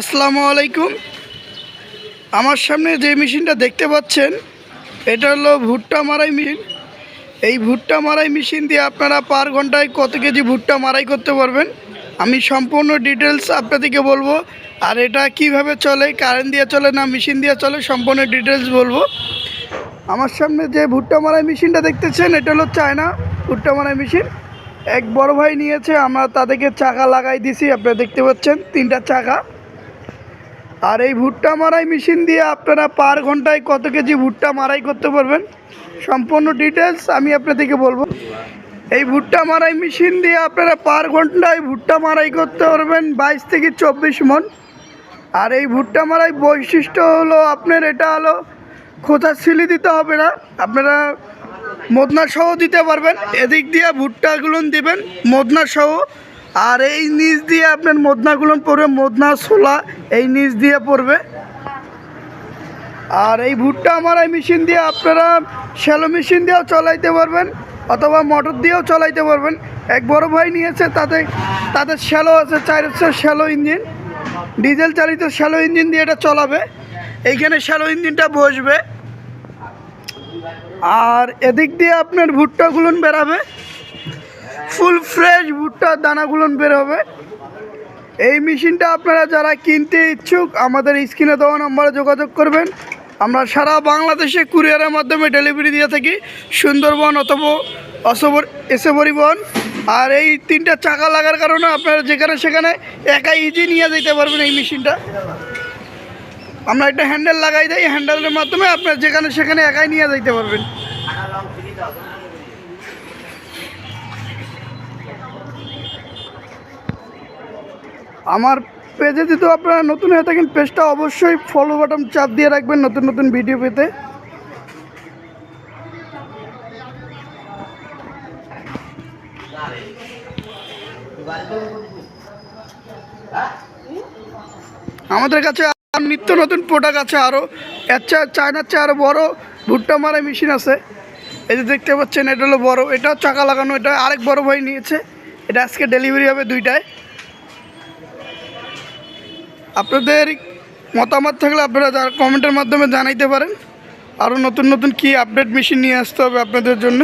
আসসালামু আলাইকুম। আমার সামনে যে মেশিনটা দেখতে পাচ্ছেন, এটা হলো ভুট্টা মারাই মেশিন। এই ভুট্টা মারাই মেশিন দিয়ে আপনারা পার ঘন্টায় কত কেজি ভুট্টা মারাই করতে পারবেন? আমি সম্পূর্ণ ডিটেলস আপনাদেরকে বলব, আর এটা কীভাবে চলে, কারেন্ট দিয়ে চলে না মেশিন দিয়ে চলে, সম্পূর্ণ ডিটেলস বলব। আমার সামনে যে ভুট্টা মারাই মেশিনটা দেখতেছেন, এটা হলো চায়না ভুট্টা মারাই মেশিন। এক বড় ভাই নিয়েছে, আমরা তাদেরকে চাকা লাগাই দিছি, আপনারা দেখতে পাচ্ছেন, তিনটা চাকা। আর এই ভুট্টা মারাই মেশিন দিয়ে আপনারা পার ঘন্টায় কত কেজি ভুট্টা মারাই করতে পারবেন? সম্পূর্ণ ডিটেলস আমি আপনাদেরকে বলব। এই ভুট্টা মারাই মেশিন দিয়ে আপনারা পার ঘন্টায় ভুট্টা মারাই করতে পারবেন বাইশ থেকে চব্বিশ মন। আর এই ভুট্টা মারাই বৈশিষ্ট্য হলো আপনার এটা হলো খোঁচা সিলি দিতে হবে না, আপনারা মদনা সহ দিতে পারবেন। এদিক দিয়ে ভুট্টাগুলো দিবেন, মদনা সহ আর এই নিচ দিয়ে আপনার মদনাগুলো পড়বে, মদনা ছোলা, এই নিচ দিয়ে পড়বে। আর এই ভুট্টা আমার এই মেশিন দিয়ে আপনারা শ্যালো মেশিন দিয়েও চলাইতে পারবেন, অথবা মোটর দিয়েও চলাইতে পারবেন। এক বড় ভাই নিয়েছে, তাতে তাদের শ্যালো আছে, চার হচ্ছে শ্যালো ইঞ্জিন ডিজেল চালিত শ্যালো ইঞ্জিন দিয়ে এটা চলাবে। এইখানে শ্যালো ইঞ্জিনটা বসবে। আর এদিক দিয়ে আপনার ভুট্টাগুলো বেরাবে ফুল ফ্রেশ ভুট্টার দানাগুলো বের হবে। এই মেশিনটা আপনারা যারা কিনতে ইচ্ছুক, আমাদের স্ক্রিনে দেওয়া নম্বরে যোগাযোগ করবেন। আমরা সারা বাংলাদেশে কুরিয়ারের মাধ্যমে ডেলিভারি দিয়ে থাকি। সুন্দরবন অথবা অসবর এসে পরিবহন। আর এই তিনটা চাকা লাগার কারণে আপনারা যেখানে সেখানে একাই ইজি নিয়ে যেতে পারবেন এই মেশিনটা। আমরা একটা হ্যান্ডেল লাগাই দিই হ্যান্ডেলের মাধ্যমে আপনারা যেখানে সেখানে একাই নিয়ে যেতে পারবেন। আমার পেজে যদি আপনারা নতুন হয়ে থাকেন পেজটা অবশ্যই ফলো বাটন চাপ দিয়ে রাখবেন নতুন নতুন ভিডিও পেতে। আমাদের কাছে নিত্য নতুন প্রোডাক্ট আছে আরও চেয়ে চায়নার চেয়ে আরও বড়ো ভুট্টা মারা মেশিন আছে। এই যে দেখতে পাচ্ছেন, এটা হলো বড় এটাও চাকা লাগানো, এটা আরেক বড় ভাই নিয়েছে। এটা আজকে ডেলিভারি হবে দুইটায়। আপনাদের মতামত থাকলে আপনারা কমেন্টের মাধ্যমে জানাইতে পারেন। আরও নতুন নতুন কি আপডেট মেশিন নিয়ে আসতে হবে আপনাদের জন্য।